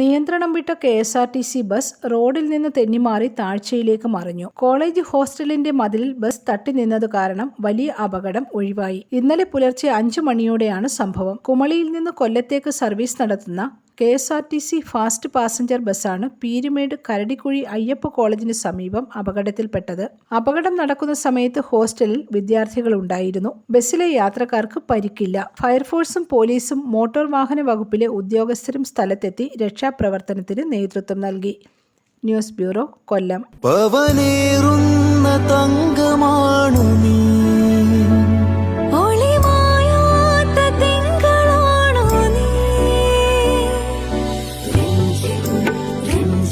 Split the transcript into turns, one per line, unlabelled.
നിയന്ത്രണം വിട്ട K S R T C bus റോഡിൽ നിന്ന് തെന്നിമാറി താഴ്ചയിലേക്ക് മറിഞ്ഞു. കോളേജ് ഹോസ്റ്റലിന്റെ മതിലിൽ ബസ് തട്ടി നിന്നത് കാരണം വലിയ അപകടം ഒഴിവായി. ഇന്നലെ പുലർച്ചെ അഞ്ചു മണിയോടെയാണ് സംഭവം. കുമളിയിൽ നിന്ന് കൊല്ലത്തേക്ക് സർവീസ് നടത്തുന്ന K S R T C fast passenger ബസ്സാണ് പീരുമേട് കരടിക്കുഴി അയ്യപ്പ കോളേജിന് സമീപം അപകടത്തിൽപ്പെട്ടത്. അപകടം നടക്കുന്ന സമയത്ത് ഹോസ്റ്റലിൽ വിദ്യാർത്ഥികൾ ഉണ്ടായിരുന്നു ബസ്സിലെ യാത്രക്കാർക്ക് പരിക്കില്ല. ഫയർഫോഴ്സും പോലീസും മോട്ടോർ വാഹന വകുപ്പിലെ ഉദ്യോഗസ്ഥരും സ്ഥലത്തെത്തി രക്ഷാപ്രവർത്തനത്തിന് നേതൃത്വം നൽകി.
News bureau Kollam.